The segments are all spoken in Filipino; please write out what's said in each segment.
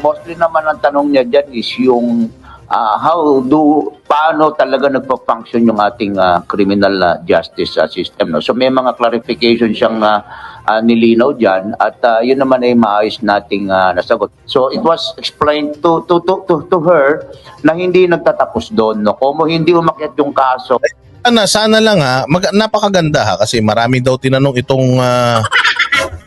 Mostly naman ang tanong niya dyan is yung ah, how do, paano talaga nagpa-function yung ating ah, criminal ah, justice ah, system. No? So may mga clarification siyang ah, ah, nilinaw dyan at ah, yun naman ay maayos nating ah, nasagot. So it was explained to, to, to, to, to her na hindi nagtatapos doon. No? Kung hindi umakyat yung kaso, Sana, sana lang ha, mag, napakaganda ha kasi marami daw tinanong itong ah,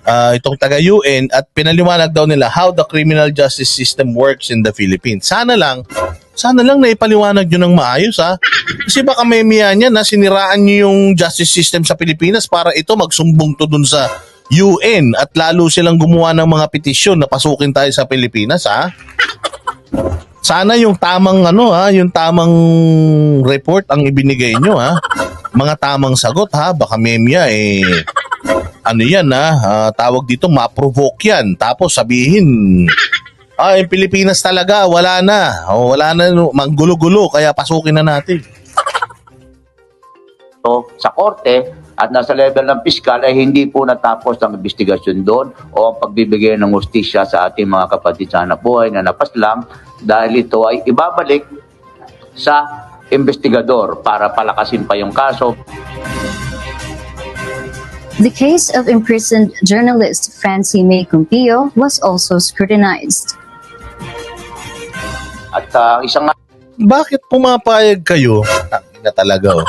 ah, itong taga UN at pinaliwanag daw nila how the criminal justice system works in the Philippines. Sana lang, sana lang naipaliwanag nyo ng maayos ha. Kasi baka may miya niya na siniraan nyo yung justice system sa Pilipinas para ito magsumbong to dun sa UN at lalo silang gumawa ng mga petisyon na pasukin tayo sa Pilipinas ha. Sana yung tamang ano ha, yung tamang report ang ibinigay nyo ha. Mga tamang sagot ha, baka memya eh ano yan ha, ah, tawag dito ma-provoke yan. Tapos sabihin ah, yung Pilipinas talaga, wala na. O, wala na, manggulo-gulo, kaya pasukin na natin. to sa korte at nasa level ng piskal ay hindi po natapos ang investigasyon doon o ang pagbibigay ng hustisya sa ating mga kapatid sa buhay na napaslang dahil ito ay ibabalik sa investigador para palakasin pa yung kaso. The case of imprisoned journalist Francie May Cumpillo was also scrutinized. At ah, isang Bakit pumapayag kayo? Ah, na talaga oh.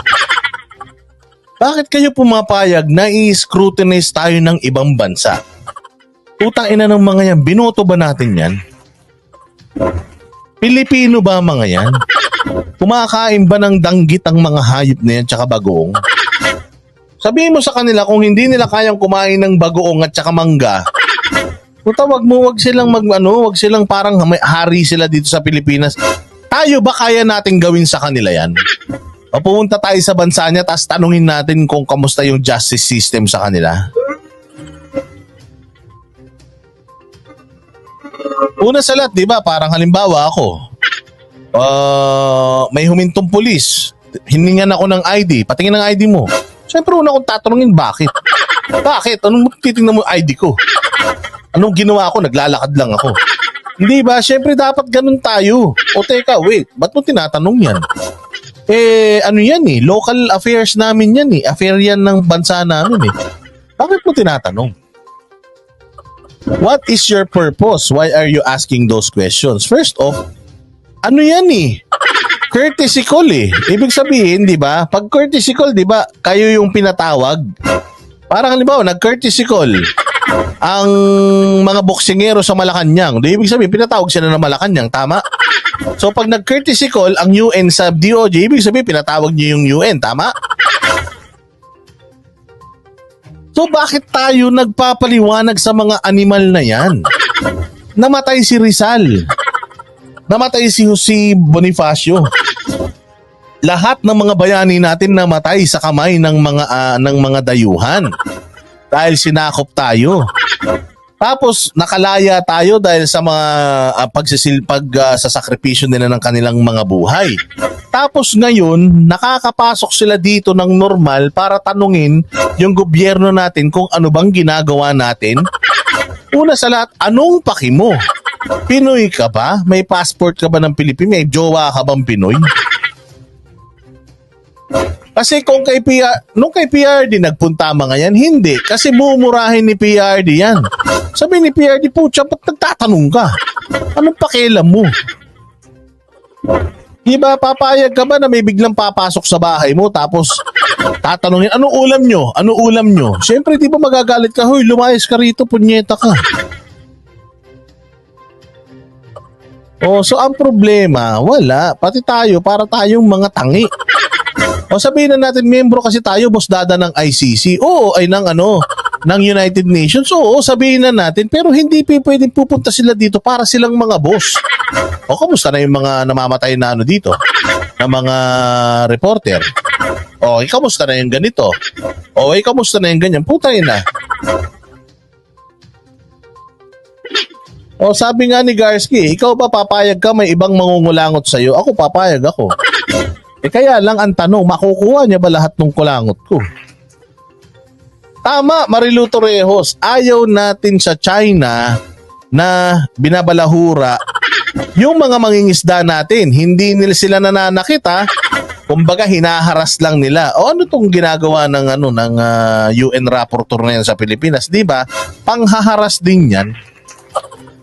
Bakit kayo pumapayag na i-scrutinize tayo ng ibang bansa? Putang ina ng mga yan, binoto ba natin yan? Pilipino ba mga yan? Kumakain ba ng danggit ang mga hayop na yan tsaka bagoong? Sabihin mo sa kanila kung hindi nila kayang kumain ng bagoong at tsaka mangga, Puta, wag mo, wag silang mag, ano, wag silang parang may hari sila dito sa Pilipinas. Tayo ba kaya natin gawin sa kanila yan? O tayo sa bansa niya tapos tanungin natin kung kamusta yung justice system sa kanila. Una sa lahat, di ba, parang halimbawa ako, uh, may humintong pulis, hiningan ako ng ID, patingin ng ID mo. Siyempre una kong tatanungin, bakit? Bakit? Anong titingnan mo ID ko? Anong ginawa ko? Naglalakad lang ako. Hindi ba? Siyempre dapat ganun tayo. O teka, wait. Ba't mo tinatanong yan? Eh, ano yan eh? Local affairs namin yan eh. Affair yan ng bansa namin eh. Bakit mo tinatanong? What is your purpose? Why are you asking those questions? First off, ano yan eh? Courtesy call eh. Ibig sabihin, di ba? Pag courtesy call, di ba, kayo yung pinatawag. Parang halimbawa, nag-courtesy call ang mga boksingero sa Malacanang. Di ibig sabihin, pinatawag sila ng Malacanang, tama? So pag nag-courtesy call ang UN sa DOJ, ibig sabihin, pinatawag niyo yung UN, tama? So bakit tayo nagpapaliwanag sa mga animal na yan? Namatay si Rizal. Namatay si Jose Bonifacio. Lahat ng mga bayani natin namatay sa kamay ng mga ah, ng mga dayuhan dahil sinakop tayo. Tapos nakalaya tayo dahil sa mga uh, pagsisil pag ah, sa sakripisyo nila ng kanilang mga buhay. Tapos ngayon, nakakapasok sila dito ng normal para tanungin yung gobyerno natin kung ano bang ginagawa natin. Una sa lahat, anong paki mo? Pinoy ka ba? May passport ka ba ng Pilipinas? May jowa ka bang Pinoy? Kasi kung kay PR, nung kay PRD nagpunta mga yan, hindi. Kasi mumurahin ni PRD yan. Sabi ni PRD, putya, ba't nagtatanong ka? Anong pakialam mo? Di ba, papayag ka ba na may biglang papasok sa bahay mo tapos tatanungin, anong ulam nyo? Anong ulam nyo? Siyempre, di ba magagalit ka, huy, lumayas ka rito, punyeta ka. Oh, so ang problema, wala. Pati tayo, para tayong mga tangi. O sabihin na natin, membro kasi tayo, boss dada ng ICC. Oo, ay ng ano, ng United Nations. Oo, sabihin na natin. Pero hindi pwedeng pupunta sila dito para silang mga boss. O kamusta na yung mga namamatay na ano dito? Na mga reporter. O, kamusta na yung ganito? O, kamusta na yung ganyan? Putay na. O sabi nga ni Garski, ikaw ba papayag ka may ibang mangungulangot sa'yo? Ako papayag ako. Eh kaya lang ang tanong, makukuha niya ba lahat ng kulangot ko? Tama, Marilu Torrejos. Ayaw natin sa China na binabalahura yung mga mangingisda natin. Hindi nila sila nananakit ha. Kumbaga hinaharas lang nila. O ano tong ginagawa ng ano ng ah, UN rapporteur na yan sa Pilipinas, 'di ba? Panghaharas din 'yan.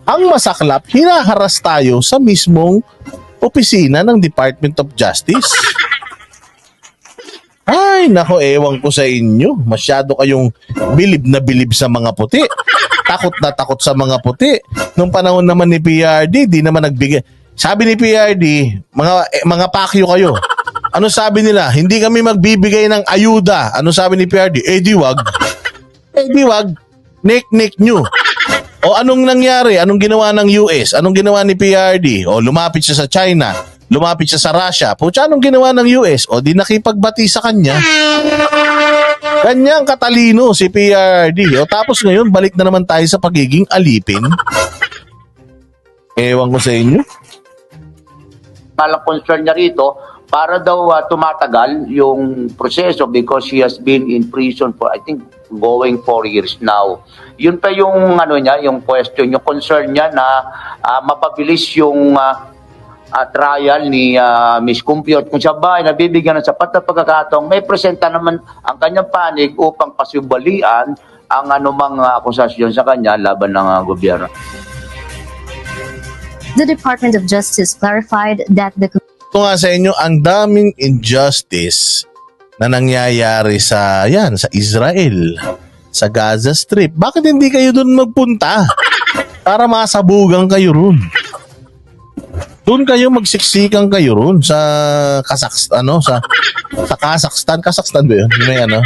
Ang masaklap, hinaharas tayo sa mismong opisina ng Department of Justice. Ay, nako, ewan ko sa inyo. Masyado kayong bilib na bilib sa mga puti. Takot na takot sa mga puti. Nung panahon naman ni PRD, di naman nagbigay. Sabi ni PRD, mga eh, mga pakyo kayo. Ano sabi nila? Hindi kami magbibigay ng ayuda. Ano sabi ni PRD? Eh di wag. Eh di wag. Nek-nek nyo. O anong nangyari? Anong ginawa ng US? Anong ginawa ni PRD? O lumapit siya sa China. Lumapit siya sa Russia. Pucha, anong ginawa ng US? O di nakipagbati sa kanya. Kanyang katalino si PRD. O tapos ngayon, balik na naman tayo sa pagiging alipin. Ewan ko sa inyo. Malang concern niya rito para daw ah, tumatagal yung proseso because he has been in prison for I think going four years now. Yun pa yung ano niya, yung question, yung concern niya na ah, mapabilis yung ah, ah, trial ni Miss Cumpio at kung siya ba ay nabibigyan ng sapat na pagkakataong may presenta naman ang kanyang panig upang pasubalian ang anumang ah, akusasyon sa kanya laban ng ah, gobyerno. The Department of Justice clarified that the Ito nga sa inyo, ang daming injustice na nangyayari sa, yan, sa Israel, sa Gaza Strip. Bakit hindi kayo doon magpunta? Para masabugan kayo ron. Doon kayo magsiksikan kayo ron sa Kazakhstan, ano, sa, sa Kazakhstan. Kazakhstan ba yun? May ano?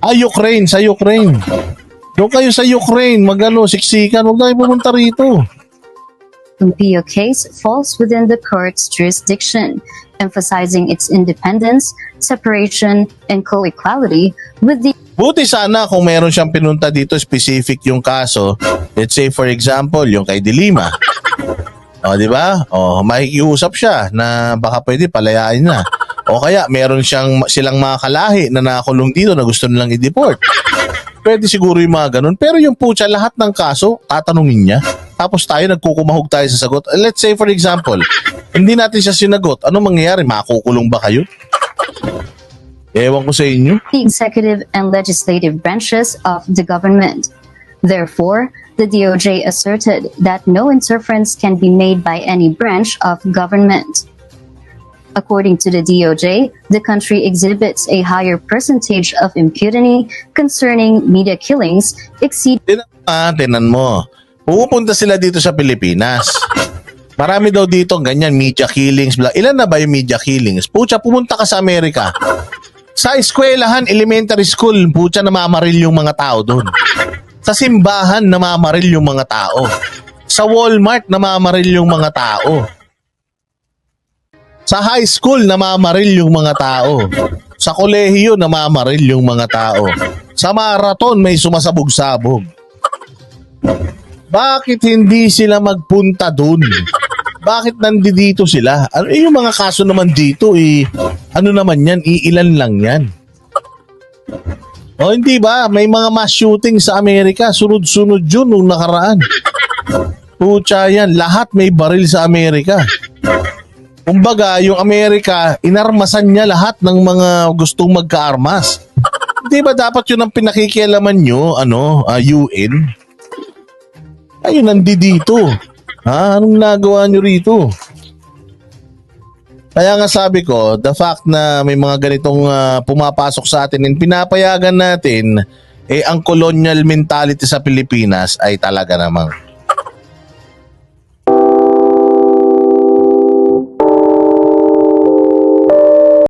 Ah, Ukraine, sa Ukraine. Doon kayo sa Ukraine, magano, siksikan. Huwag na pumunta rito. Pompeo case falls within the court's jurisdiction, emphasizing its independence, separation, and co-equality with the Buti sana kung meron siyang pinunta dito specific yung kaso. Let's say for example, yung kay Dilima. O, di ba? O, makikiusap siya na baka pwede palayain na. O kaya meron siyang silang mga kalahi na nakakulong dito na gusto nilang i-deport. Pwede siguro yung mga ganun. Pero yung putya, lahat ng kaso, tatanungin niya. Tapos tayo, nagkukumahog tayo sa sagot. Let's say for example, hindi natin siya sinagot. Ano mangyayari? Makukulong ba kayo? Ewan ko sa inyo. the executive and legislative branches of the government. Therefore, the DOJ asserted that no interference can be made by any branch of government. According to the DOJ, the country exhibits a higher percentage of impunity concerning media killings, exceeding Tinan mo, ah, tinan mo. Pupunta sila dito sa Pilipinas. Marami daw dito ganyan, media killings. Bla. Ilan na ba yung media killings? Pucha, pumunta ka sa Amerika. Sa eskwelahan, elementary school, pucha, namamaril yung mga tao doon. Sa simbahan, namamaril yung mga tao. Sa Walmart, namamaril yung mga tao. Sa high school, namamaril yung mga tao. Sa kolehiyo, namamaril yung mga tao. Sa marathon, may sumasabog-sabog. Bakit hindi sila magpunta dun? Bakit nandito sila? Ano eh, yung mga kaso naman dito eh, ano naman yan, iilan lang yan. O hindi ba, may mga mass shooting sa Amerika, sunod-sunod yun nung nakaraan. Pucha yan, lahat may baril sa Amerika. Kumbaga, yung Amerika, inarmasan niya lahat ng mga gustong magka-armas. Di ba dapat yun ang pinakikialaman nyo, ano, ah, UN? Ayun, nandito. Ha? Anong nagawa nyo rito? Kaya nga sabi ko, the fact na may mga ganitong ah, pumapasok sa atin and pinapayagan natin, eh ang colonial mentality sa Pilipinas ay talaga namang